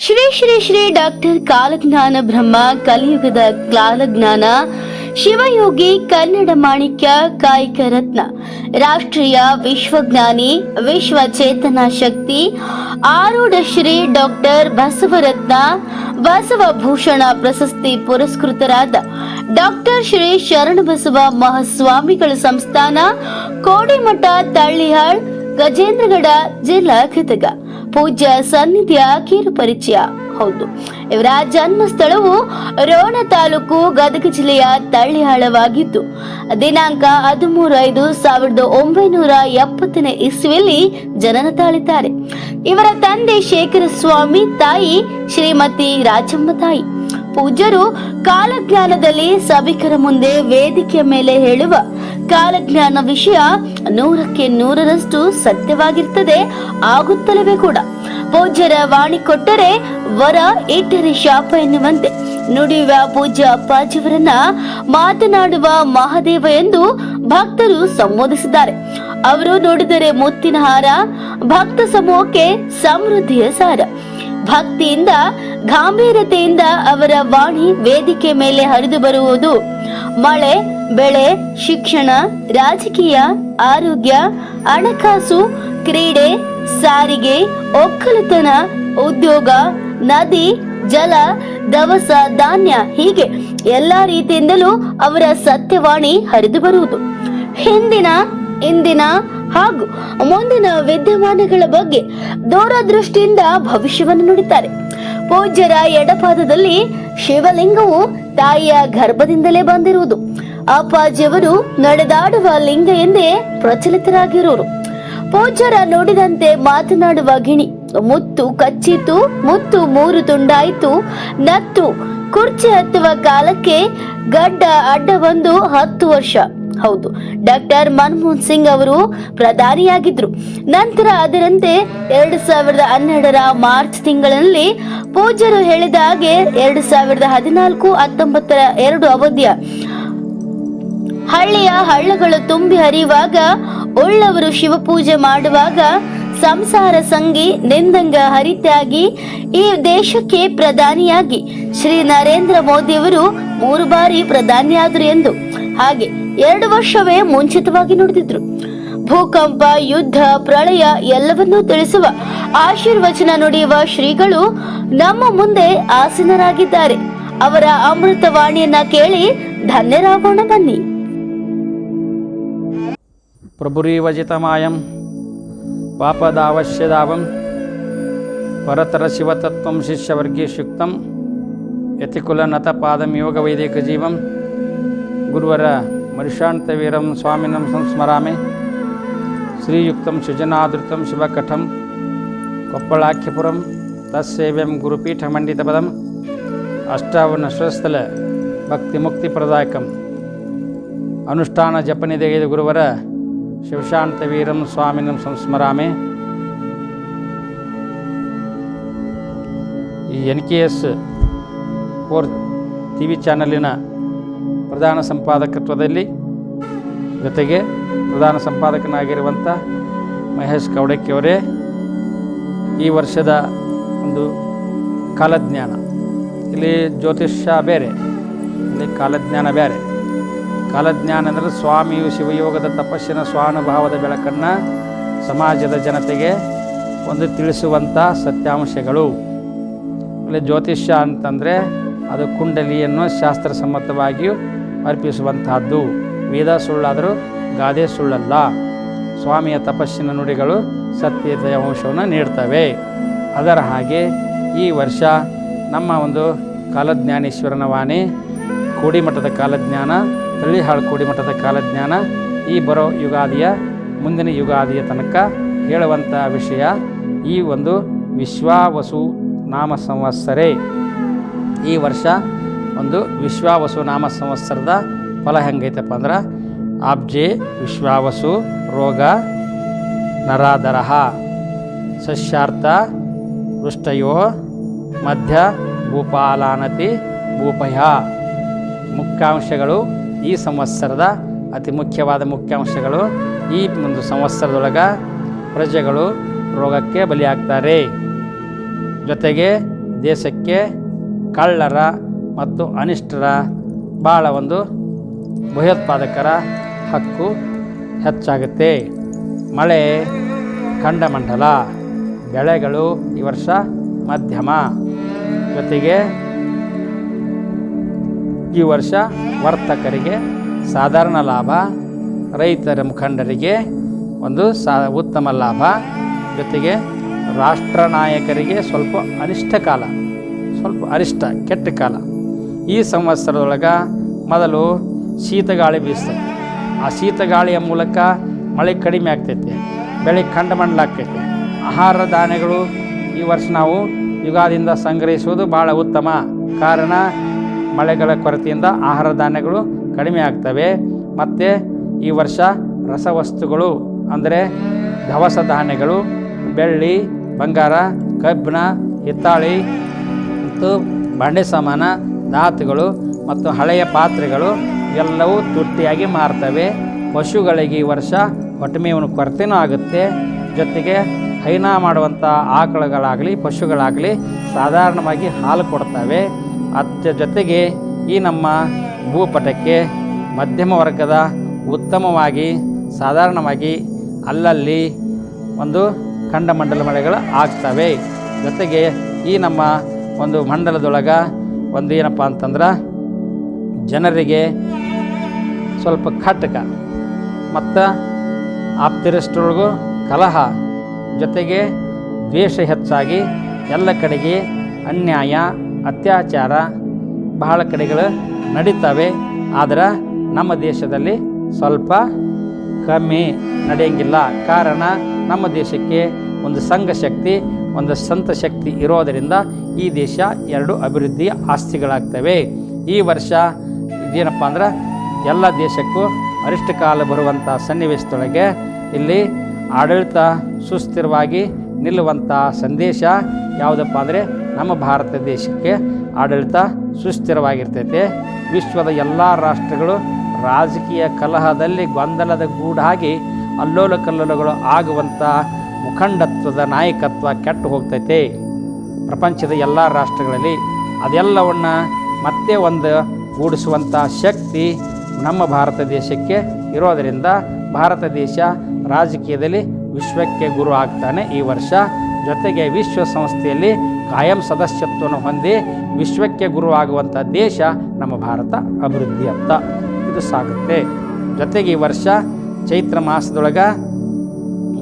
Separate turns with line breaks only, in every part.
Shri Shri Shri doctor ಕಾಲಜ್ಞಾನ ಬ್ರಹ್ಮ, ಕಲಿಯುಗದ ಕಾಲಜ್ಞಾನ, ಶಿವಯೋಗಿ ಕನ್ನಡ ಮಾಣಿಕ್ಯ ಕಾಯಕ ರತ್ನ, ರಾಷ್ಟ್ರೀಯ ವಿಶ್ವಜ್ಞಾನಿ, ವಿಶ್ವ ಚೇತನ ಶಕ್ತಿ, ಆರೂಢ ಶ್ರೀ ಡಾಕ್ಟರ್ ಬಸವರತ್ನ ಬಸವಭೂಷಣ ಪ್ರಶಸ್ತಿ ಪುರಸ್ಕೃತರಾದ ಡಾಕ್ಟರ್ ಶ್ರೀ ಶರಣಬಸವ ಮಹಾಸ್ವಾಮಿಗಳ ಸಂಸ್ಥಾನ, ಕೋಡಿಮಠ ತಳ್ಳಿಹಾಳ್, ಗಜೇಂದ್ರಗಡ ಜಿಲ್ಲಾ ಗದಗ ಪೂಜ್ಯ ಸನ್ನಿಧಿಯ ಕಿರು ಪರಿಚಯ. ಹೌದು ಇವರ ಜನ್ಮ ಸ್ಥಳವು ರೋಣ ತಾಲೂಕು ಗದಗ ಜಿಲ್ಲೆಯ ತಳ್ಳಿಹಾಳವಾಗಿದ್ದು, ದಿನಾಂಕ ಹದಿಮೂರು ಐದು ಸಾವಿರದ ಒಂಬೈನೂರ ಎಪ್ಪತ್ತನೇ ಇಸ್ವಿಯಲ್ಲಿ ಜನನ ತಾಳಿದ್ದಾರೆ. ಇವರ ತಂದೆ ಶೇಖರ ಸ್ವಾಮಿ ತಾಯಿ ಶ್ರೀಮತಿ ರಾಜಮ್ಮ ತಾಯಿ. ಪೂಜ್ಯರು ಕಾಲಜ್ಞಾನದಲ್ಲಿ ಸಭಿಕರ ಮುಂದೆ ವೇದಿಕೆಯ ಮೇಲೆ ಹೇಳುವ ಕಾಲಜ್ಞಾನ ವಿಷಯ ನೂರಕ್ಕೆ ನೂರರಷ್ಟು ಸತ್ಯವಾಗಿರ್ತದೆ, ಆಗುತ್ತಲವೇ ಕೂಡ. ಪೂಜ್ಯರ ವಾಣಿ ಕೊಟ್ಟರೆ ವರ ಇಟ್ಟರೆ ಶಾಪ ಎನ್ನುವಂತೆ. ನುಡಿಯುವ ಪೂಜ್ಯ ಅಪ್ಪಾಜಿಯವರನ್ನ ಮಾತನಾಡುವ ಮಹಾದೇವ ಎಂದು ಭಕ್ತರು ಸಂಬೋಧಿಸಿದ್ದಾರೆ. ಅವರು ನೋಡಿದರೆ ಮುತ್ತಿನ ಹಾರ, ಭಕ್ತ ಸಮೂಹಕ್ಕೆ ಸಮೃದ್ಧಿಯ ಸಾರ. ಭಕ್ತಿಯಿಂದ, ಗಾಂಭೀರ್ಯತೆಯಿಂದ ಅವರ ವಾಣಿ ವೇದಿಕೆ ಮೇಲೆ ಹರಿದು ಬರುವುದು. ಮಳೆ, ಬೆಳೆ, ಶಿಕ್ಷಣ, ರಾಜಕೀಯ, ಆರೋಗ್ಯ, ಹಣಕಾಸು, ಕ್ರೀಡೆ, ಸಾರಿಗೆ, ಒಕ್ಕಲುತನ, ಉದ್ಯೋಗ, ನದಿ, ಜಲ, ದವಸ, ಧಾನ್ಯ ಹೀಗೆ ಎಲ್ಲಾ ರೀತಿಯಿಂದಲೂ ಅವರ ಸತ್ಯವಾಣಿ ಹರಿದು ಬರುವುದು. ಹಿಂದಿನ, ಇಂದಿನ ಹಾಗೂ ಮುಂದಿನ ವಿದ್ಯಮಾನಗಳ ಬಗ್ಗೆ ದೂರದೃಷ್ಟಿಯಿಂದ ಭವಿಷ್ಯವನ್ನು ನುಡಿತಾರೆ. ಪೂಜ್ಯರ ಎಡಪಾದದಲ್ಲಿ ಶಿವಲಿಂಗವು ತಾಯಿಯ ಗರ್ಭದಿಂದಲೇ ಬಂದಿರುವುದು. ಅಪ್ಪಾಜಿಯವರು ನಡೆದಾಡುವ ಲಿಂಗ ಎಂದೇ ಪ್ರಚಲಿತರಾಗಿರುವರು. ಪೂಜ್ಯರ ನುಡಿದಂತೆ ಮಾತನಾಡುವ ಗಿಣಿ, ಮುತ್ತು ಕಚ್ಚಿತು ಮುತ್ತು ಮೂರು ತುಂಡಾಯಿತು, ನತ್ತು ಕುರ್ಚಿ ಹತ್ತುವ ಕಾಲಕ್ಕೆ ಗಡ್ಡ ಅಡ್ಡ ಬಂದು ಹತ್ತು ವರ್ಷ. ಹೌದು. ಡಾಕ್ಟರ್ ಮನಮೋಹನ್ ಸಿಂಗ್ ಅವರು ಪ್ರಧಾನಿಯಾಗಿದ್ರು. ನಂತರ ಅದರಂತೆ ಎರಡು ಸಾವಿರದ ಹನ್ನೆರಡರ ಮಾರ್ಚ್ ತಿಂಗಳಲ್ಲಿ ಪೂಜರು ಹೇಳಿದ ಹಾಗೆ ಎರಡು ಸಾವಿರದ ಹದಿನಾಲ್ಕು ಹತ್ತೊಂಬತ್ತರ ಎರಡು ಅವಧಿಯ ಹಳ್ಳಿಯ ಹಳ್ಳಗಳು ತುಂಬಿ ಹರಿಯುವಾಗ ಉಳ್ಳವರು ಶಿವಪೂಜೆ ಮಾಡುವಾಗ ಸಂಸಾರ ಸಂಗಿ ನಿಂದಂಗ ಹರಿತಾಗಿ ಈ ದೇಶಕ್ಕೆ ಪ್ರಧಾನಿಯಾಗಿ ಶ್ರೀ ನರೇಂದ್ರ ಮೋದಿಯವರು ಮೂರು ಬಾರಿ ಪ್ರಧಾನಿಯಾದರು ಎಂದು ಹಾಗೆ ಎರಡು ವರ್ಷವೇ ಮುಂಚಿತವಾಗಿ ನುಡಿದಿದ್ರು. ಭೂಕಂಪ, ಯುದ್ಧ, ಪ್ರಳಯ ಎಲ್ಲವನ್ನೂ ತಿಳಿಸುವ ಆಶೀರ್ವಚನ ನುಡಿಯುವ ಶ್ರೀಗಳು ನಮ್ಮ ಮುಂದೆ ಆಸೀನರಾಗಿದ್ದಾರೆ. ಅವರ ಅಮೃತವಾಣಿಯನ್ನ ಕೇಳಿ ಧನ್ಯರಾಗೋಣ ಬನ್ನಿ.
ಪ್ರಭುರೀವಜಿತಮಾಯಂ, ಪಾಪದಾವಶ್ಯದಾವಂ ಪರತರ ಶಿವತತ್ವಂ ಶಿಷ್ಯವರ್ಗೀಶುಕ್ತಂ ಯತಿಕುಲನತ ಪಾದಂ ಯೋಗ ವೈದಿಕ ಜೀವಂ ಗುರುವರ ಮರುಷಾಂತವೀರಂ ಸ್ವಾಮಿನಂ ಸಂಸ್ಮರಾಮೆ. ಶ್ರೀಯುಕ್ತಂ ಸುಜನಾದೃತಂ ಶಿವಕಠಂ ಕೊಪ್ಪಳಾಖ್ಯಪುರಂ ತತ್ಸೇವ್ಯಂ ಗುರುಪೀಠಮಂಡಿತಪದಂ ಅಷ್ಟಾವನ ಸ್ವಸ್ಥಲ ಭಕ್ತಿ ಮುಕ್ತಿ ಪ್ರದಾಯಕಂ ಅನುಷ್ಠಾನ ಜಪನಿದೆಗೆದ ಗುರುವರ ಶಿವಶಾಂತ ವೀರಂ ಸ್ವಾಮಿನಂ ಸಂಸ್ಮರಾಮೆ. ಈ N K S four T V ಚಾನಲಿನ ಪ್ರಧಾನ ಸಂಪಾದಕತ್ವದಲ್ಲಿ ಜೊತೆಗೆ ಪ್ರಧಾನ ಸಂಪಾದಕನಾಗಿರುವಂಥ ಮಹೇಶ್ ಕವಡಕ್ಕಿಯವರೇ ಈ ವರ್ಷದ ಒಂದು ಕಾಲಜ್ಞಾನ. ಇಲ್ಲಿ ಜ್ಯೋತಿಷ್ಯ ಬೇರೆ, ಇಲ್ಲಿ ಕಾಲಜ್ಞಾನ ಬೇರೆ. ಕಾಲಜ್ಞಾನ ಅಂದರೆ ಸ್ವಾಮಿಯು ಶಿವಯೋಗದ ತಪಸ್ಸಿನ ಸ್ವಾನುಭಾವದ ಬೆಳಕನ್ನು ಸಮಾಜದ ಜನತೆಗೆ ಒಂದು ತಿಳಿಸುವಂಥ ಸತ್ಯಾಂಶಗಳು. ಇಲ್ಲಿ ಜ್ಯೋತಿಷ್ಯ ಅಂತಂದರೆ ಅದು ಕುಂಡಲಿಯನ್ನು ಶಾಸ್ತ್ರಸಮ್ಮತವಾಗಿಯೂ ಅರ್ಪಿಸುವಂತಹದ್ದು ವೇದ ಸುಳ್ಳಾದರೂ ಗಾದೆ ಸುಳ್ಳಲ್ಲ. ಸ್ವಾಮಿಯ ತಪಸ್ಸಿನ ನುಡಿಗಳು ಸತ್ಯತೆಯ ಅಂಶವನ್ನು ನೀಡ್ತವೆ. ಅದರ ಹಾಗೆ ಈ ವರ್ಷ ನಮ್ಮ ಒಂದು ಕಾಲಜ್ಞಾನೇಶ್ವರನ ವಾಣಿ, ಕೋಡಿಮಠದ ಕಾಲಜ್ಞಾನ, ತಳ್ಳಿಹಾಳ್ ಕೋಡಿಮಠದ ಕಾಲಜ್ಞಾನ, ಈ ಬರೋ ಯುಗಾದಿಯ, ಮುಂದಿನ ಯುಗಾದಿಯ ತನಕ ಹೇಳುವಂಥ ವಿಷಯ ಈ ಒಂದು ವಿಶ್ವಾವಸು ನಾಮ ಸಂವತ್ಸರೇ. ಈ ವರ್ಷ ಒಂದು ವಿಶ್ವಾವಸು ನಾಮ ಸಂವತ್ಸರದ ಫಲ ಹೆಂಗೈತಪ್ಪ ಅಂದ್ರೆ ಆಬ್ಜೆ ವಿಶ್ವಾವಸು ರೋಗ ನರಾದರಹ ಸಸ್ಯಾರ್ಥ ವೃಷ್ಟಯೋ ಮಧ್ಯ ಭೂಪಾಲಾನತಿ ಭೂಪಯ. ಮುಖ್ಯಾಂಶಗಳು ಈ ಸಂವತ್ಸರದ ಅತಿ ಮುಖ್ಯವಾದ ಮುಖ್ಯಾಂಶಗಳು ಈ ಒಂದು ಸಂವತ್ಸರದೊಳಗೆ ಪ್ರಜೆಗಳು ರೋಗಕ್ಕೆ ಬಲಿಯಾಗ್ತಾರೆ. ಜೊತೆಗೆ ದೇಶಕ್ಕೆ ಕಳ್ಳರ ಮತ್ತು ಅನಿಷ್ಟರ ಭಾಳ ಒಂದು ಭಯೋತ್ಪಾದಕರ ಹಕ್ಕು ಹೆಚ್ಚಾಗುತ್ತೆ. ಮಳೆ, ಖಂಡಮಂಡಲ, ಬೆಳೆಗಳು ಈ ವರ್ಷ ಮಧ್ಯಮ. ಜೊತೆಗೆ ಈ ವರ್ಷ ವರ್ತಕರಿಗೆ ಸಾಧಾರಣ ಲಾಭ, ರೈತರ ಮುಖಂಡರಿಗೆ ಒಂದು ಸಾ, ಉತ್ತಮ ಲಾಭ. ಜೊತೆಗೆ ರಾಷ್ಟ್ರ ನಾಯಕರಿಗೆ ಸ್ವಲ್ಪ ಅನಿಷ್ಟ ಕಾಲ, ಸ್ವಲ್ಪ ಅರಿಷ್ಟ ಕೆಟ್ಟ ಕಾಲ. ಈ ಸಂವತ್ಸರದೊಳಗೆ ಮೊದಲು ಶೀತಗಾಳಿ ಬೀಸ್ತದೆ. ಆ ಶೀತಗಾಳಿಯ ಮೂಲಕ ಮಳೆ ಕಡಿಮೆ ಆಗ್ತೈತೆ, ಬೆಳೆ ಖಂಡ ಮಂಡಲಾಗ್ತೈತೆ ಆಹಾರ ಧಾನ್ಯಗಳು ಈ ವರ್ಷ ನಾವು ಯುಗಾದಿಂದ ಸಂಗ್ರಹಿಸುವುದು ಭಾಳ ಉತ್ತಮ ಕಾರಣ. ಮಳೆಗಳ ಕೊರತೆಯಿಂದ ಆಹಾರ ಧಾನ್ಯಗಳು ಕಡಿಮೆ ಆಗ್ತವೆ. ಮತ್ತು ಈ ವರ್ಷ ರಸವಸ್ತುಗಳು ಅಂದರೆ ದವಸ ಧಾನ್ಯಗಳು, ಬೆಳ್ಳಿ, ಬಂಗಾರ, ಕಬ್ಬಿಣ, ಹಿತ್ತಾಳಿ ಮತ್ತು ಬಂಡೆ ಸಾಮಾನ ಧಾತುಗಳು ಮತ್ತು ಹಳೆಯ ಪಾತ್ರೆಗಳು ಎಲ್ಲವೂ ತುಟ್ಟಿಯಾಗಿ ಮಾರ್ತವೆ. ಪಶುಗಳಿಗೆ ಈ ವರ್ಷ ಒಟ್ಟಮೇವನ ಕೊರತೆನೂ ಆಗುತ್ತೆ. ಜೊತೆಗೆ ಹೈನಾ ಮಾಡುವಂಥ ಆಕಳುಗಳಾಗಲಿ, ಪಶುಗಳಾಗಲಿ ಸಾಧಾರಣವಾಗಿ ಹಾಲು ಕೊಡ್ತವೆ. ಅದ ಜೊತೆಗೆ ಈ ನಮ್ಮ ಭೂಪಟಕ್ಕೆ ಮಧ್ಯಮ ವರ್ಗದ ಉತ್ತಮವಾಗಿ ಸಾಧಾರಣವಾಗಿ ಅಲ್ಲಲ್ಲಿ ಒಂದು ಖಂಡಮಂಡಲ ಮಳೆಗಳು ಆಗ್ತವೆ. ಜೊತೆಗೆ ಈ ನಮ್ಮ ಒಂದು ಮಂಡಲದೊಳಗೆ ಒಂದು ಏನಪ್ಪ ಅಂತಂದ್ರೆ ಜನರಿಗೆ ಸ್ವಲ್ಪ ಕಟಕ ಮತ್ತು ಆಪ್ತಿರಷ್ಟರೊಳಗೂ ಕಲಹ ಜೊತೆಗೆ ದ್ವೇಷ ಹೆಚ್ಚಾಗಿ ಎಲ್ಲ ಕಡೆಗೆ ಅನ್ಯಾಯ, ಅತ್ಯಾಚಾರ ಬಹಳ ಕಡೆಗಳು ನಡೀತವೆ. ಆದ್ರೆ ನಮ್ಮ ದೇಶದಲ್ಲಿ ಸ್ವಲ್ಪ ಕಮ್ಮಿ ನಡೆಯಂಗಿಲ್ಲ. ಕಾರಣ ನಮ್ಮ ದೇಶಕ್ಕೆ ಒಂದು ಸಂಘ ಶಕ್ತಿ, ಒಂದು ಸಂತ ಶಕ್ತಿ ಇರೋದರಿಂದ ಈ ದೇಶ ಎರಡು ಅಭಿವೃದ್ಧಿಯ ಆಸ್ತಿಗಳಾಗ್ತವೆ. ಈ ವರ್ಷ ಇದೇನಪ್ಪ ಅಂದ್ರೆ ಎಲ್ಲ ದೇಶಕ್ಕೂ ಅರಿಷ್ಟ ಕಾಲ ಬರುವಂಥ ಸನ್ನಿವೇಶದೊಳಗೆ ಇಲ್ಲಿ ಆಡಳಿತ ಸುಸ್ಥಿರವಾಗಿ ನಿಲ್ಲುವಂಥ ಸಂದೇಶ ಯಾವುದಪ್ಪ ಅಂದರೆ ನಮ್ಮ ಭಾರತ ದೇಶಕ್ಕೆ ಆಡಳಿತ ಸುಸ್ಥಿರವಾಗಿರ್ತೈತೆ. ವಿಶ್ವದ ಎಲ್ಲ ರಾಷ್ಟ್ರಗಳು ರಾಜಕೀಯ ಕಲಹದಲ್ಲಿ ಗೊಂದಲದ ಗೂಡಾಗಿ ಅಲ್ಲೋಲ ಕಲ್ಲೋಲಗಳು ಆಗುವಂಥ ಮುಖಂಡತ್ವದ ನಾಯಕತ್ವ ಕೆಟ್ಟು ಹೋಗ್ತೈತೆ. ಪ್ರಪಂಚದ ಎಲ್ಲ ರಾಷ್ಟ್ರಗಳಲ್ಲಿ ಅದೆಲ್ಲವನ್ನು ಮತ್ತೆ ಒಂದು ಕೂಡಿಸುವಂಥ ಶಕ್ತಿ ನಮ್ಮ ಭಾರತ ದೇಶಕ್ಕೆ ಇರೋದರಿಂದ ಭಾರತ ದೇಶ ರಾಜಕೀಯದಲ್ಲಿ ವಿಶ್ವಕ್ಕೆ ಗುರು ಆಗ್ತಾನೆ ಈ ವರ್ಷ. ಜೊತೆಗೆ ವಿಶ್ವಸಂಸ್ಥೆಯಲ್ಲಿ ಕಾಯಂ ಸದಸ್ಯತ್ವವನ್ನು ಹೊಂದಿ ವಿಶ್ವಕ್ಕೆ ಗುರು ಆಗುವಂಥ ದೇಶ ನಮ್ಮ ಭಾರತ ಅಭಿವೃದ್ಧಿ ಅಂತ ಇದು ಸಾಗುತ್ತೆ. ಜೊತೆಗೆ ಈ ವರ್ಷ ಚೈತ್ರ ಮಾಸದೊಳಗೆ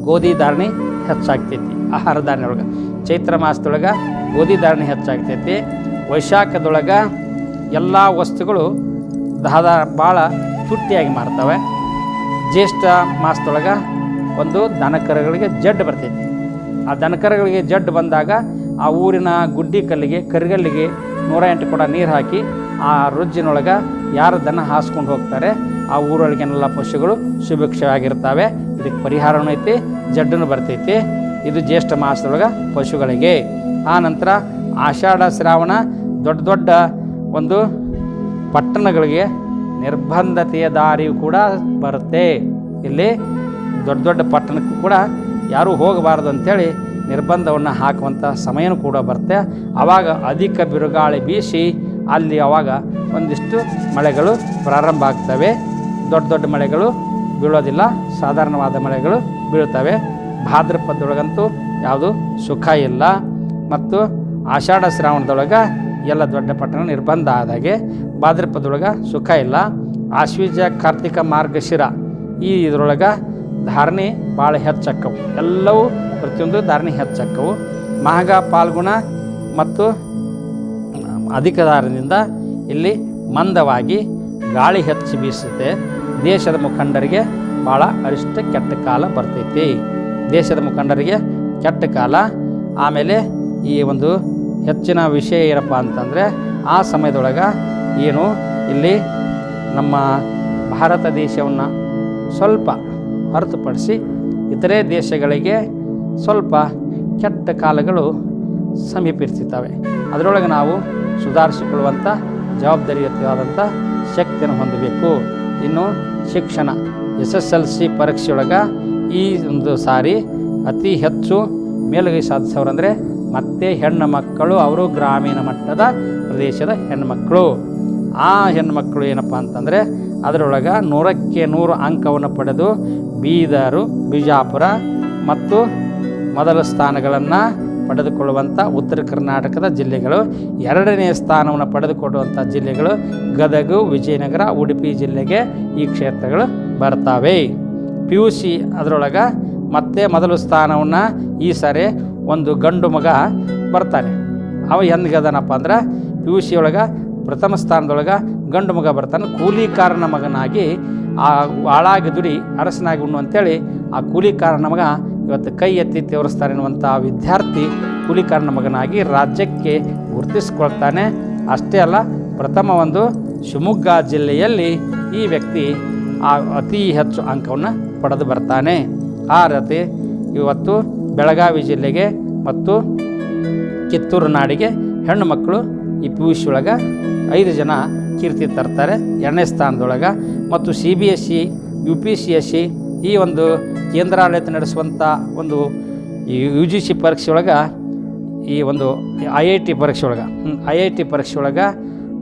ಗೋಧಿ ಧಾರಣೆ ಹೆಚ್ಚಾಗ್ತೈತಿ. ಆಹಾರ ಧಾನ್ಯ ಒಳಗೆ ಚೈತ್ರ ಮಾಸದೊಳಗೆ ಗೋಧಿ ಧಾರಣೆ ಹೆಚ್ಚಾಗ್ತೈತಿ. ವೈಶಾಖದೊಳಗೆ ಎಲ್ಲ ವಸ್ತುಗಳು ದಹದ ಭಾಳ ತುಟ್ಟಿಯಾಗಿ ಮಾರ್ತವೆ. ಜ್ಯೇಷ್ಠ ಮಾಸದೊಳಗೆ ಒಂದು ದನಕರಗಳಿಗೆ ಜಡ್ಡು ಬರ್ತೈತಿ. ಆ ದನಕರಗಳಿಗೆ ಜಡ್ಡು ಬಂದಾಗ ಆ ಊರಿನ ಗುಡ್ಡಿ ಕಲ್ಲಿಗೆ, ಕರಿಗಲ್ಲಿಗೆ ನೂರ ಎಂಟು ಕೊಡ ನೀರು ಹಾಕಿ ಆ ರುಜ್ಜಿನೊಳಗೆ ಯಾರು ದನ ಹಾಸ್ಕೊಂಡು ಹೋಗ್ತಾರೆ, ಆ ಊರೊಳಗಿನೆಲ್ಲ ಪಶುಗಳು ಸುಭಿಕ್ಷವಾಗಿರ್ತವೆ. ಇದಕ್ಕೆ ಪರಿಹಾರನೂ ಐತಿ, ಜಡ್ಡನು ಬರ್ತೈತಿ. ಇದು ಜ್ಯೇಷ್ಠ ಮಾಸದೊಳಗೆ ಪಶುಗಳಿಗೆ. ಆ ನಂತರ ಆಷಾಢ, ಶ್ರಾವಣ ದೊಡ್ಡ ದೊಡ್ಡ ಒಂದು ಪಟ್ಟಣಗಳಿಗೆ ನಿರ್ಬಂಧತೆಯ ದಾರಿಯು ಕೂಡ ಬರುತ್ತೆ. ಇಲ್ಲಿ ದೊಡ್ಡ ದೊಡ್ಡ ಪಟ್ಟಣಕ್ಕೂ ಕೂಡ ಯಾರೂ ಹೋಗಬಾರ್ದು ಅಂಥೇಳಿ ನಿರ್ಬಂಧವನ್ನು ಹಾಕುವಂಥ ಸಮಯನೂ ಕೂಡ ಬರುತ್ತೆ. ಆವಾಗ ಅಧಿಕ ಬಿರುಗಾಳಿ ಬೀಸಿ ಅಲ್ಲಿ ಆವಾಗ ಒಂದಿಷ್ಟು ಮಳೆಗಳು ಪ್ರಾರಂಭ ಆಗ್ತವೆ. ದೊಡ್ಡ ದೊಡ್ಡ ಮಳೆಗಳು ಬೀಳೋದಿಲ್ಲ. ಸಾಧಾರಣವಾದ ಮಳೆಗಳು ಬೀಳ್ತವೆ ಭಾದ್ರಪದೊಳಗಂತೂ ಯಾವುದು ಸುಖ ಇಲ್ಲ. ಮತ್ತು ಆಷಾಢ ಶ್ರಾವಣದೊಳಗೆ ಎಲ್ಲ ದೊಡ್ಡ ಪಟ್ಟಣ ನಿರ್ಬಂಧ ಆದಾಗೆ ಭಾದ್ರಪದೊಳಗೆ ಸುಖ ಇಲ್ಲ. ಆಶ್ವೀಜ ಕಾರ್ತಿಕ ಮಾರ್ಗಶಿರ ಈ ಇದರೊಳಗೆ ಧಾರಣೆ ಭಾಳ ಹೆಚ್ಚಕ್ಕವು. ಎಲ್ಲವೂ ಪ್ರತಿಯೊಂದು ಧಾರಣೆ ಹೆಚ್ಚಕ್ಕವು. ಮಾಘ, ಪಾಲ್ಗುಣ ಮತ್ತು ಅಧಿಕ ದಾರದಿಂದ ಇಲ್ಲಿ ಮಂದವಾಗಿ ಗಾಳಿ ಹೆಚ್ಚು ಬೀಸುತ್ತೆ. ದೇಶದ ಮುಖಂಡರಿಗೆ ಭಾಳ ಅರಿಷ್ಟ ಕೆಟ್ಟ ಕಾಲ ಬರ್ತೈತಿ. ದೇಶದ ಮುಖಂಡರಿಗೆ ಕೆಟ್ಟ ಕಾಲ. ಆಮೇಲೆ ಈ ಒಂದು ಹೆಚ್ಚಿನ ವಿಷಯ ಏನಪ್ಪ ಅಂತಂದರೆ ಆ ಸಮಯದೊಳಗೆ ಏನು ಇಲ್ಲಿ ನಮ್ಮ ಭಾರತ ದೇಶವನ್ನು ಸ್ವಲ್ಪ ಹೊರತುಪಡಿಸಿ ಇತರೆ ದೇಶಗಳಿಗೆ ಸ್ವಲ್ಪ ಕೆಟ್ಟ ಕಾಲಗಳು ಸಮೀಪಿರ್ತಿದ್ದಾವೆ ಅದರೊಳಗೆ ನಾವು ಸುಧಾರಿಸಿಕೊಳ್ಳುವಂಥ ಜವಾಬ್ದಾರಿಯುತವಾದಂಥ ಶಕ್ತಿಯನ್ನು ಹೊಂದಬೇಕು. ಇನ್ನು ಶಿಕ್ಷಣ. ಎಸ್ ಎಸ್ ಎಲ್ ಸಿ ಪರೀಕ್ಷೆಯೊಳಗೆ ಈ ಒಂದು ಸಾರಿ ಅತಿ ಹೆಚ್ಚು ಮೇಲುಗೈ ಸಾಧಿಸೋರಂದರೆ ಮತ್ತೆ ಹೆಣ್ಣು ಮಕ್ಕಳು, ಅವರು ಗ್ರಾಮೀಣ ಮಟ್ಟದ ಪ್ರದೇಶದ ಹೆಣ್ಮಕ್ಕಳು ಆ ಹೆಣ್ಮಕ್ಕಳು ಏನಪ್ಪ ಅಂತಂದರೆ ಅದರೊಳಗೆ ನೂರಕ್ಕೆ ನೂರು ಅಂಕವನ್ನು ಪಡೆದು ಬೀದರು, ಬಿಜಾಪುರ ಮತ್ತು ಮೊದಲ ಸ್ಥಾನಗಳನ್ನು ಪಡೆದುಕೊಳ್ಳುವಂಥ ಉತ್ತರ ಕರ್ನಾಟಕದ ಜಿಲ್ಲೆಗಳು. ಎರಡನೇ ಸ್ಥಾನವನ್ನು ಪಡೆದುಕೊಳ್ಳುವಂಥ ಜಿಲ್ಲೆಗಳು ಗದಗು, ವಿಜಯನಗರ, ಉಡುಪಿ ಜಿಲ್ಲೆಗೆ ಈ ಕ್ಷೇತ್ರಗಳು ಬರ್ತಾವೆ. ಪಿ ಯು ಸಿ ಅದರೊಳಗೆ ಮತ್ತೆ ಮೊದಲು ಸ್ಥಾನವನ್ನು ಈ ಸಾರಿ ಒಂದು ಗಂಡು ಮಗ ಬರ್ತಾನೆ. ಅವ ಹೆಂಗದನಪ್ಪ ಅಂದ್ರೆ ಪಿ ಯು ಸಿ ಒಳಗೆ ಪ್ರಥಮ ಸ್ಥಾನದೊಳಗೆ ಗಂಡು ಮಗ ಬರ್ತಾನೆ. ಕೂಲಿಕಾರನ ಮಗನಾಗಿ ಆ ಆಳಾಗಿ ದುಡಿ ಅರಸನಾಗಿ ಉಣ್ಣು ಅಂತೇಳಿ ಆ ಕೂಲಿಕಾರನ ಮಗ ಇವತ್ತು ಕೈ ಎತ್ತಿ ತೋರಿಸ್ತಾರೆ ಎನ್ನುವಂಥ ವಿದ್ಯಾರ್ಥಿ ಕೂಲಿಕಾರನ ಮಗನಾಗಿ ರಾಜ್ಯಕ್ಕೆ ಗುರುತಿಸ್ಕೊಳ್ತಾನೆ. ಅಷ್ಟೇ ಅಲ್ಲ, ಪ್ರಥಮ ಒಂದು ಶಿವಮೊಗ್ಗ ಜಿಲ್ಲೆಯಲ್ಲಿ ಈ ವ್ಯಕ್ತಿ ಆ ಅತಿ ಹೆಚ್ಚು ಅಂಕವನ್ನು ಪಡೆದು ಬರ್ತಾನೆ. ಆ ರೀತಿ ಇವತ್ತು ಬೆಳಗಾವಿ ಜಿಲ್ಲೆಗೆ ಮತ್ತು ಕಿತ್ತೂರು ನಾಡಿಗೆ ಹೆಣ್ಣು ಮಕ್ಕಳು ಈ ಪಿ ಯು ಐದು ಜನ ಕೀರ್ತಿ ತರ್ತಾರೆ. ಎರಡನೇ ಸ್ಥಾನದೊಳಗೆ ಮತ್ತು C B S C U P S C C ಈ ಒಂದು ಕೇಂದ್ರಾಡಳಿತ ನಡೆಸುವಂಥ ಒಂದು ಯು ಜಿ ಸಿ ಪರೀಕ್ಷೆ ಒಳಗೆ, ಈ ಒಂದು ಐ ಐ ಟಿ ಪರೀಕ್ಷೆ ಒಳಗೆ ಐ ಐ ಟಿ ಪರೀಕ್ಷೆ ಒಳಗೆ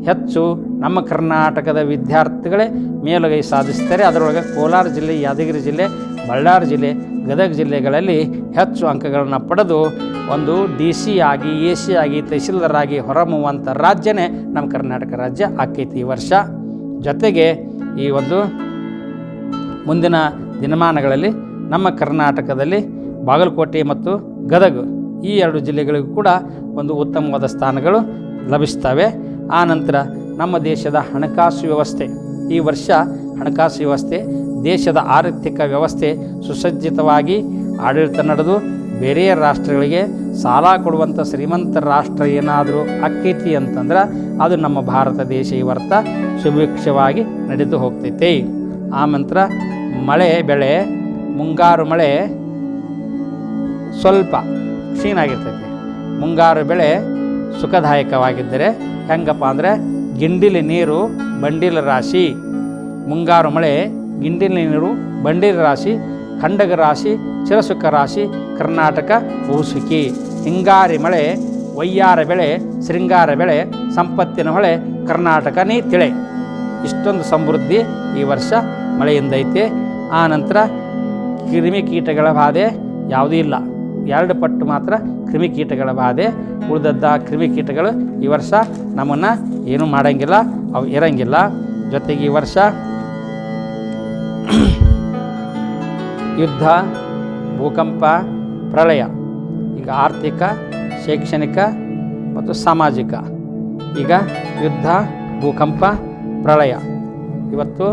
ಹೆಚ್ಚು ನಮ್ಮ ಕರ್ನಾಟಕದ ವಿದ್ಯಾರ್ಥಿಗಳೇ ಮೇಲುಗೈ ಸಾಧಿಸ್ತಾರೆ. ಅದರೊಳಗೆ ಕೋಲಾರ ಜಿಲ್ಲೆ, ಯಾದಗಿರಿ ಜಿಲ್ಲೆ, ಬಳ್ಳಾರಿ ಜಿಲ್ಲೆ, ಗದಗ ಜಿಲ್ಲೆಗಳಲ್ಲಿ ಹೆಚ್ಚು ಅಂಕಗಳನ್ನು ಪಡೆದು ಒಂದು ಡಿ ಸಿ ಆಗಿ ಎ ಸಿ ಆಗಿ ತಹಸೀಲ್ದಾರ್ ಆಗಿ ಹೊರಮುವಂಥ ರಾಜ್ಯನೇ ನಮ್ಮ ಕರ್ನಾಟಕ ರಾಜ್ಯ ಆಕೈತಿ ಈ ವರ್ಷ. ಜೊತೆಗೆ ಈ ಒಂದು ಮುಂದಿನ ದಿನಮಾನಗಳಲ್ಲಿ ನಮ್ಮ ಕರ್ನಾಟಕದಲ್ಲಿ ಬಾಗಲಕೋಟೆ ಮತ್ತು ಗದಗ ಈ ಎರಡು ಜಿಲ್ಲೆಗಳಿಗೂ ಕೂಡ ಒಂದು ಉತ್ತಮವಾದ ಸ್ಥಾನಗಳು ಲಭಿಸ್ತವೆ ನಂತರ ನಮ್ಮ ದೇಶದ ಹಣಕಾಸು ವ್ಯವಸ್ಥೆ. ಈ ವರ್ಷ ಹಣಕಾಸು ವ್ಯವಸ್ಥೆ, ದೇಶದ ಆರ್ಥಿಕ ವ್ಯವಸ್ಥೆ ಸುಸಜ್ಜಿತವಾಗಿ ಆಡಳಿತ ನಡೆದು ಬೇರೆ ರಾಷ್ಟ್ರಗಳಿಗೆ ಸಾಲ ಕೊಡುವಂಥ ಶ್ರೀಮಂತ ರಾಷ್ಟ್ರ ಏನಾದರೂ ಅಕ್ಕೈತಿ ಅಂತಂದ್ರೆ ಅದು ನಮ್ಮ ಭಾರತ ದೇಶ ಇವತ್ತ ಸುಭಿಕ್ಷವಾಗಿ ನಡೆದು ಹೋಗ್ತೈತೆ. ಆ ನಂತರ ಮಳೆ ಬೆಳೆ, ಮುಂಗಾರು ಮಳೆ ಸ್ವಲ್ಪ ಕ್ಷೀಣಾಗಿರ್ತೈತಿ. ಮುಂಗಾರು ಬೆಳೆ ಸುಖದಾಯಕವಾಗಿದ್ದರೆ ಹೆಂಗಪ್ಪ ಅಂದರೆ ಗಿಂಡಿಲಿ ನೀರು ಬಂಡಿಲ ರಾಶಿ. ಮುಂಗಾರು ಮಳೆ ಗಿಂಡಿಲ ನೀರು ಬಂಡಿಲ ರಾಶಿ ಖಂಡಗ ರಾಶಿ, ಚಿರಸುಖ ರಾಶಿ, ಕರ್ನಾಟಕ ಊಸುಕಿ. ಹಿಂಗಾರಿ ಮಳೆ, ವಯ್ಯಾರ ಬೆಳೆ, ಶೃಂಗಾರ ಬೆಳೆ, ಸಂಪತ್ತಿನ ಹೊಳೆ ಕರ್ನಾಟಕ ನೀ ತಿಳೆ. ಇಷ್ಟೊಂದು ಸಮೃದ್ಧಿ ಈ ವರ್ಷ ಮಳೆಯಿಂದೈತೆ ಆ ನಂತರ ಕ್ರಿಮಿಕೀಟಗಳ ಬಾಧೆ ಯಾವುದೂ ಇಲ್ಲ. ಎರಡು ಪಟ್ಟು ಮಾತ್ರ ಕ್ರಿಮಿಕೀಟಗಳ ಬಾಧೆ. ಉಳಿದದ್ದ ಕ್ರಿಮಿಕೀಟಗಳು ಈ ವರ್ಷ ನಮ್ಮನ್ನು ಏನೂ ಮಾಡೋಂಗಿಲ್ಲ, ಅವು ಇರಂಗಿಲ್ಲ. ಜೊತೆಗೆ ಈ ವರ್ಷ ಯುದ್ಧ, ಭೂಕಂಪ, ಪ್ರಳಯ, ಈಗ ಆರ್ಥಿಕ, ಶೈಕ್ಷಣಿಕ ಮತ್ತು ಸಾಮಾಜಿಕ. ಈಗ ಯುದ್ಧ, ಭೂಕಂಪ, ಪ್ರಳಯ. ಇವತ್ತು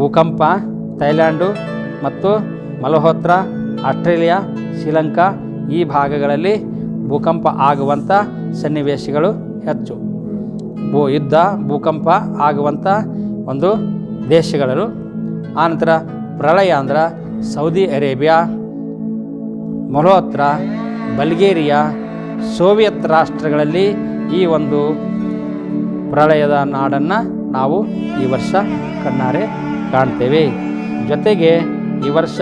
ಭೂಕಂಪ, ಥೈಲ್ಯಾಂಡು ಮತ್ತು ಮಲಹೋತ್ರ, ಆಸ್ಟ್ರೇಲಿಯಾ, ಶ್ರೀಲಂಕಾ ಈ ಭಾಗಗಳಲ್ಲಿ ಭೂಕಂಪ ಆಗುವಂಥ ಸನ್ನಿವೇಶಗಳು ಹೆಚ್ಚು. ಭೂ ಯುದ್ಧ, ಭೂಕಂಪ ಆಗುವಂಥ ಒಂದು ದೇಶಗಳು. ಆನಂತರ ಪ್ರಳಯ ಅಂದ್ರೆ ಸೌದಿ ಅರೇಬಿಯಾ ಮಲೋತ್ರ ಬಲ್ಗೇರಿಯಾ, ಸೋವಿಯತ್ ರಾಷ್ಟ್ರಗಳಲ್ಲಿ ಈ ಒಂದು ಪ್ರಳಯದ ನಾಡನ್ನು ನಾವು ಈ ವರ್ಷ ಕಣ್ಣಾರೆ ಕಾಣ್ತೇವೆ. ಜೊತೆಗೆ ಈ ವರ್ಷ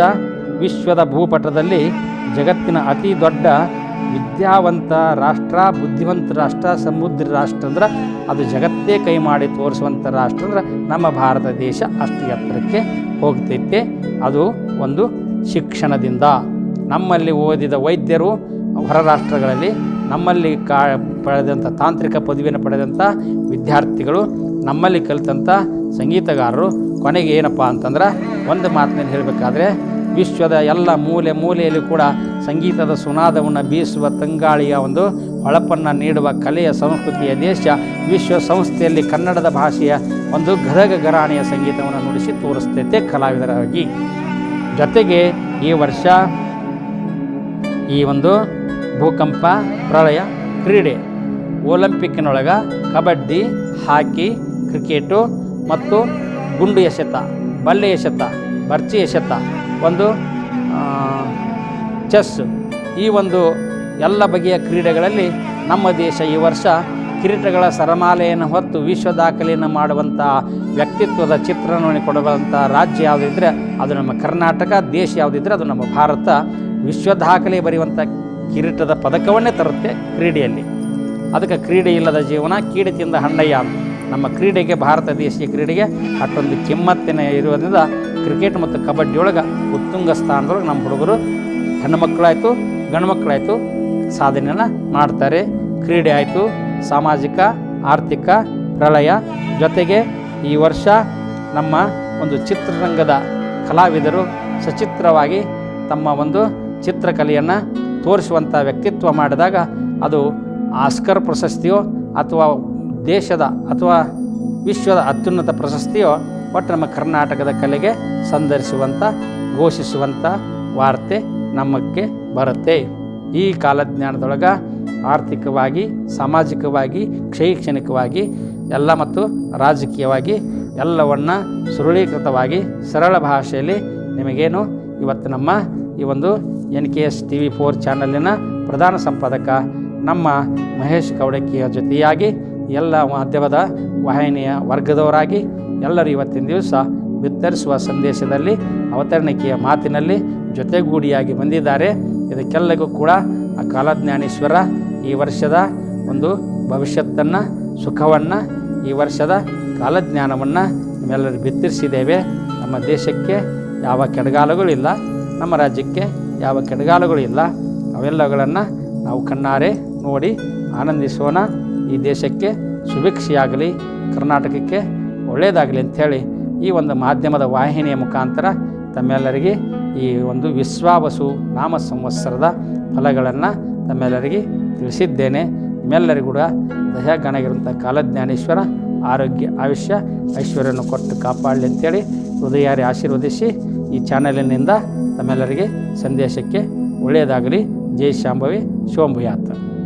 ವಿಶ್ವದ ಭೂಪಟದಲ್ಲಿ ಜಗತ್ತಿನ ಅತಿ ದೊಡ್ಡ ವಿದ್ಯಾವಂತ ರಾಷ್ಟ್ರ, ಬುದ್ಧಿವಂತ ರಾಷ್ಟ್ರ ಸಮುದ್ರ ರಾಷ್ಟ್ರ ಅಂದ್ರೆ ಅದು ಜಗತ್ತೇ ಕೈ ಮಾಡಿ ತೋರಿಸುವಂಥ ರಾಷ್ಟ್ರ ಅಂದ್ರೆ ನಮ್ಮ ಭಾರತ ದೇಶ ಅಷ್ಟು ಎತ್ತರಕ್ಕೆ ಹೋಗ್ತೈತೆ. ಅದು ಒಂದು ಶಿಕ್ಷಣದಿಂದ. ನಮ್ಮಲ್ಲಿ ಓದಿದ ವೈದ್ಯರು ಹೊರ ರಾಷ್ಟ್ರಗಳಲ್ಲಿ ನಮ್ಮಲ್ಲಿ ಕಾ ಪಡೆದಂಥ ತಾಂತ್ರಿಕ ಪದವಿಯನ್ನು ಪಡೆದಂಥ ವಿದ್ಯಾರ್ಥಿಗಳು, ನಮ್ಮಲ್ಲಿ ಕಲಿತಂಥ ಸಂಗೀತಗಾರರು, ಕೊನೆಗೆ ಏನಪ್ಪ ಅಂತಂದ್ರೆ ಒಂದು ಮಾತಿನಲ್ಲಿ ಹೇಳಬೇಕಾದ್ರೆ ವಿಶ್ವದ ಎಲ್ಲ ಮೂಲೆ ಮೂಲೆಯಲ್ಲಿ ಕೂಡ ಸಂಗೀತದ ಸುನಾದವನ್ನು ಬೀಸುವ ತಂಗಾಳಿಯ ಒಂದು ಹೊಳಪನ್ನು ನೀಡುವ ಕಲೆಯ ಸಂಸ್ಕೃತಿಯ ದೇಶ ವಿಶ್ವ ಸಂಸ್ಥೆಯಲ್ಲಿ ಕನ್ನಡದ ಭಾಷೆಯ ಒಂದು ಗದಗ ಗರಾಣಿಯ ಸಂಗೀತವನ್ನು ನುಡಿಸಿ ತೋರಿಸ್ತೈತೆ ಕಲಾವಿದರಾಗಿ. ಜೊತೆಗೆ ಈ ವರ್ಷ ಈ ಒಂದು ಭೂಕಂಪ, ಪ್ರಳಯ, ಕ್ರೀಡೆ, ಒಲಿಂಪಿಕ್ನೊಳಗೆ ಕಬಡ್ಡಿ, ಹಾಕಿ, ಕ್ರಿಕೆಟು ಮತ್ತು ಗುಂಡು ಎಸೆತ, ಬಲ್ಲೆ ಎಸೆತ, ಬರ್ಚಿ ಎಸೆತ, ಒಂದು ಚೆಸ್. ಈ ಒಂದು ಎಲ್ಲ ಬಗೆಯ ಕ್ರೀಡೆಗಳಲ್ಲಿ ನಮ್ಮ ದೇಶ ಈ ವರ್ಷ ಕಿರೀಟಗಳ ಸರಮಾಲೆಯನ್ನು ಹೊತ್ತು ವಿಶ್ವ ದಾಖಲೆಯನ್ನು ಮಾಡುವಂಥ ವ್ಯಕ್ತಿತ್ವದ ಚಿತ್ರಣವನ್ನು ಕೊಡುವಂಥ ರಾಜ್ಯ ಯಾವುದಿದ್ರೆ ಅದು ನಮ್ಮ ಕರ್ನಾಟಕ, ದೇಶ ಯಾವುದಿದ್ರೆ ಅದು ನಮ್ಮ ಭಾರತ. ವಿಶ್ವ ದಾಖಲೆ ಬರೆಯುವಂಥ ಕಿರೀಟದ ಪದಕವನ್ನೇ ತರುತ್ತೆ ಕ್ರೀಡೆಯಲ್ಲಿ. ಅದಕ್ಕೆ ಕ್ರೀಡೆ ಇಲ್ಲದ ಜೀವನ ಕೀಡೆ ತಿಂದ ಹಣ್ಣಯ್ಯ ಅಂತ. ನಮ್ಮ ಕ್ರೀಡೆಗೆ, ಭಾರತ ದೇಶೀಯ ಕ್ರೀಡೆಗೆ ಅಷ್ಟೊಂದು ಕಿಮ್ಮತ್ತಿನ ಇರುವುದರಿಂದ ಕ್ರಿಕೆಟ್ ಮತ್ತು ಕಬಡ್ಡಿಯೊಳಗೆ ಉತ್ತುಂಗ ಸ್ಥಾನದೊಳಗೆ ನಮ್ಮ ಹುಡುಗರು ಹೆಣ್ಣು ಮಕ್ಕಳಾಯಿತು, ಗಂಡು ಮಕ್ಕಳಾಯಿತು ಸಾಧನೆಯನ್ನು ಮಾಡ್ತಾರೆ. ಕ್ರೀಡೆ ಆಯಿತು, ಸಾಮಾಜಿಕ, ಆರ್ಥಿಕ ಪ್ರಳಯ ಜೊತೆಗೆ ಈ ವರ್ಷ ನಮ್ಮ ಒಂದು ಚಿತ್ರರಂಗದ ಕಲಾವಿದರು ಸಚಿತ್ರವಾಗಿ ತಮ್ಮ ಒಂದು ಚಿತ್ರಕಲೆಯನ್ನು ತೋರಿಸುವಂಥ ವ್ಯಕ್ತಿತ್ವ ಮಾಡಿದಾಗ ಅದು ಆಸ್ಕರ್ ಪ್ರಶಸ್ತಿಯೋ ಅಥವಾ ದೇಶದ ಅಥವಾ ವಿಶ್ವದ ಅತ್ಯುನ್ನತ ಪ್ರಶಸ್ತಿಯೋ ಒಟ್ಟು ನಮ್ಮ ಕರ್ನಾಟಕದ ಕಲೆಗೆ ಸಂದರಿಸುವಂಥ ಘೋಷಿಸುವಂಥ ವಾರ್ತೆ ನಮಗೆ ಬರುತ್ತೆ. ಈ ಕಾಲಜ್ಞಾನದೊಳಗೆ ಆರ್ಥಿಕವಾಗಿ, ಸಾಮಾಜಿಕವಾಗಿ, ಶೈಕ್ಷಣಿಕವಾಗಿ ಎಲ್ಲ ಮತ್ತು ರಾಜಕೀಯವಾಗಿ ಎಲ್ಲವನ್ನು ಸುರುಳೀಕೃತವಾಗಿ, ಸರಳ ಭಾಷೆಯಲ್ಲಿ ನಿಮಗೇನು ಇವತ್ತು ನಮ್ಮ ಈ ಒಂದು N K S T V four ಚಾನಲಿನ ಪ್ರಧಾನ ಸಂಪಾದಕ ನಮ್ಮ ಮಹೇಶ್ ಕೌಡಕಿಯ ಜೊತೆಯಾಗಿ ಎಲ್ಲ ಮಾಧ್ಯಮದ ವಾಹಿನಿಯ ವರ್ಗದವರಾಗಿ ಎಲ್ಲರೂ ಇವತ್ತಿನ ದಿವಸ ಬಿತ್ತರಿಸುವ ಸಂದೇಶದಲ್ಲಿ, ಅವತರಣಿಕೆಯ ಮಾತಿನಲ್ಲಿ ಜೊತೆಗೂಡಿಯಾಗಿ ಬಂದಿದ್ದಾರೆ. ಇದಕ್ಕೆಲ್ಲಗೂ ಕೂಡ ಆ ಕಾಲಜ್ಞಾನೇಶ್ವರ ಈ ವರ್ಷದ ಒಂದು ಭವಿಷ್ಯತ್ತನ್ನು, ಸುಖವನ್ನು ಈ ವರ್ಷದ ಕಾಲಜ್ಞಾನವನ್ನು ನಿಮ್ಮೆಲ್ಲರೂ ಬಿತ್ತರಿಸಿದ್ದೇವೆ. ನಮ್ಮ ದೇಶಕ್ಕೆ ಯಾವ ಕೆಡಗಾಲಗಳಿಲ್ಲ ನಮ್ಮ ರಾಜ್ಯಕ್ಕೆ ಯಾವ ಕೆಡಗಾಲಗಳಿಲ್ಲ ಅವೆಲ್ಲಗಳನ್ನು ನಾವು ಕಣ್ಣಾರೆ ನೋಡಿ ಆನಂದಿಸೋಣ. ಈ ದೇಶಕ್ಕೆ ಸುಭಿಕ್ಷೆಯಾಗಲಿ, ಕರ್ನಾಟಕಕ್ಕೆ ಒಳ್ಳೆಯದಾಗಲಿ ಅಂಥೇಳಿ ಈ ಒಂದು ಮಾಧ್ಯಮದ ವಾಹಿನಿಯ ಮುಖಾಂತರ ತಮ್ಮೆಲ್ಲರಿಗೆ ಈ ಒಂದು ವಿಶ್ವಾವಸು ನಾಮ ಸಂವತ್ಸರದ ಫಲಗಳನ್ನು ತಮ್ಮೆಲ್ಲರಿಗೆ ತಿಳಿಸಿದ್ದೇನೆ. ನಿಮ್ಮೆಲ್ಲರಿಗೂ ಕೂಡ ದಯಾಗಣಗಿರುವಂಥ ಕಾಲಜ್ಞಾನೇಶ್ವರ ಆರೋಗ್ಯ, ಆಯುಷ್ಯ, ಐಶ್ವರ್ಯವನ್ನು ಕೊಟ್ಟು ಕಾಪಾಡಲಿ ಅಂತೇಳಿ ಹೃದಯಾರಿ ಆಶೀರ್ವದಿಸಿ ಈ ಚಾನಲಿನಿಂದ ತಮ್ಮೆಲ್ಲರಿಗೆ ಸಂದೇಶಕ್ಕೆ ಒಳ್ಳೆಯದಾಗಲಿ. ಜೈ ಶಾಂಭವಿ ಶೋಂಭುಯಾತ್